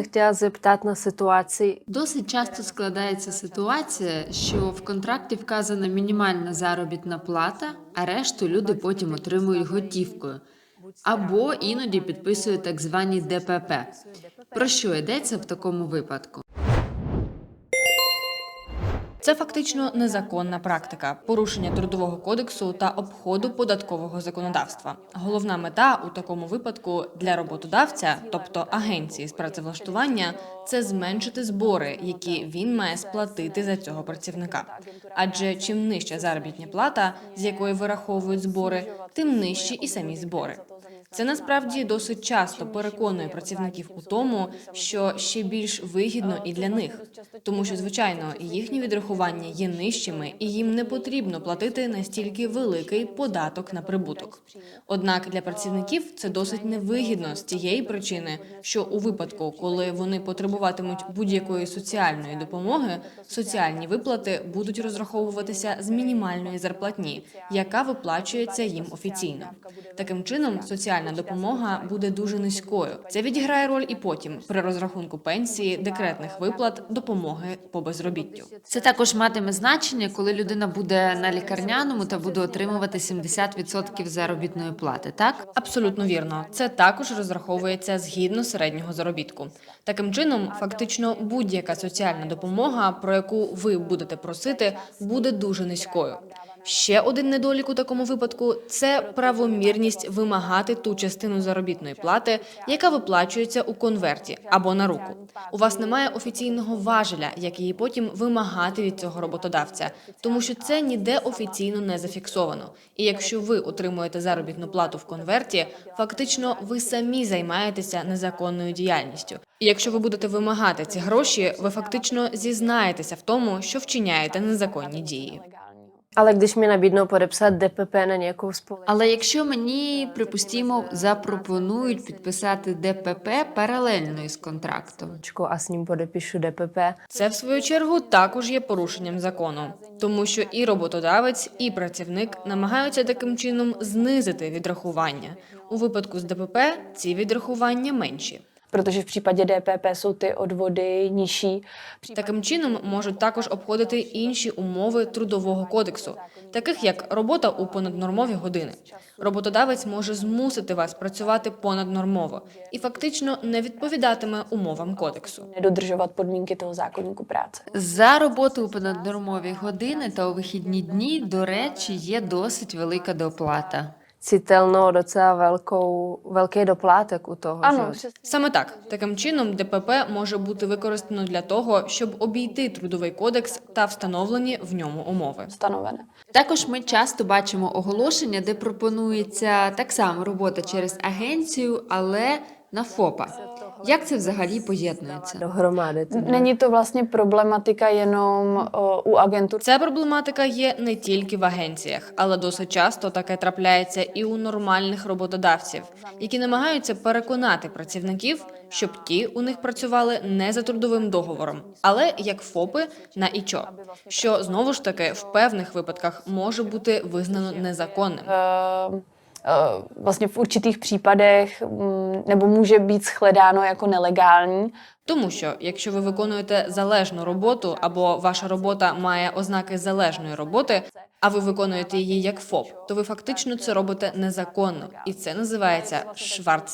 Chtěla zeptat na situaci, Досить часто складається ситуація, що в контракті вказана мінімальна заробітна плата, а решту люди потім отримують готівкою. Або іноді підписують так звані ДПП. Про що йдеться в такому випадку? Це фактично незаконна практика, порушення трудового кодексу та обходу податкового законодавства. Головна мета у такому випадку для роботодавця, тобто агенції з працевлаштування, це зменшити збори, які він має сплатити за цього працівника. Адже чим нижча заробітня плата, з якої вираховують збори, тим нижчі і самі збори. Це насправді досить часто переконує працівників у тому, що ще більш вигідно і для них, тому що звичайно їхні відрахування є нижчими, і їм не потрібно платити настільки великий податок на прибуток. Однак для працівників це досить невигідно з тієї причини, що у випадку, коли вони потребуватимуть будь-якої соціальної допомоги, соціальні виплати будуть розраховуватися з мінімальної зарплатні, яка виплачується їм офіційно. Таким чином, соціальна допомога буде дуже низькою. Це відіграє роль і потім при розрахунку пенсії, декретних виплат, допомоги по безробіттю. Це також матиме значення, коли людина буде на лікарняному та буде отримувати 70% заробітної плати, так? Абсолютно вірно. Це також розраховується згідно середнього заробітку. Таким чином, фактично, будь-яка соціальна допомога, про яку ви будете просити, буде дуже низькою. Ще один недолік у такому випадку це правомірність вимагати ту частину заробітної плати, яка виплачується у конверті або на руку. У вас немає офіційного важеля, як її потім вимагати від цього роботодавця, тому що це ніде офіційно не зафіксовано. І якщо ви отримуєте заробітну плату в конверті, фактично ви самі займаєтеся незаконною діяльністю. І якщо ви будете вимагати ці гроші, ви фактично зізнаєтеся в тому, що вчиняєте незаконні дії. Ale když mi nabídnou podepsat DPP na nějakou společnost, Але якщо мені, припустімо, запропонують підписати ДПП паралельно із контрактом, a s ním podepíšu DPP, Це в свою чергу також є порушенням закону, тому що і роботодавець, і працівник намагаються таким чином знизити відрахування. У випадку з ДПП ці відрахування менші. Protože v případě DPP jsou ty odvody nižší. Таким чином можуть також обходити інші умови трудового кодексу, таких як робота у понаднормові години. Роботодавець може змусити вас працювати понаднормово і фактично не відповідатиме умовам кодексу. Nedodržovat podmínky toho zákonníku práce. за роботу у понаднормові години та у вихідні дні, до речі, є досить велика доплата. Citelnou docela velkou, velký doplátek u toho. Ano, že? Саме так, таким чином ДПП може бути використано для того, щоб обійти трудовий кодекс та встановлені в ньому умови. Встановлене. Також ми часто бачимо оголошення, де пропонується так само робота через агенцію, але на ФОПа. Як це взагалі поєднується? dohromady. To Není to vlastně problematika jenom o, u agentur. Ця проблематика є не тільки в агенціях, але досить часто таке трапляється і у нормальних роботодавців, які намагаються переконати працівників, щоб ті у них працювали не за трудовим договором, але як ФОПи на ІЧО, що знову ж таки в певних випадках може бути визнано незаконним. eh, vlastně v určitých případech mm, nebo může být shledáno jako nelegální. Тому що якщо ви виконуєте залежну роботу або ваша робота має ознаки залежної роботи, а ви виконуєте її як ФОП, то ви фактично це робите незаконно, і це називається шварт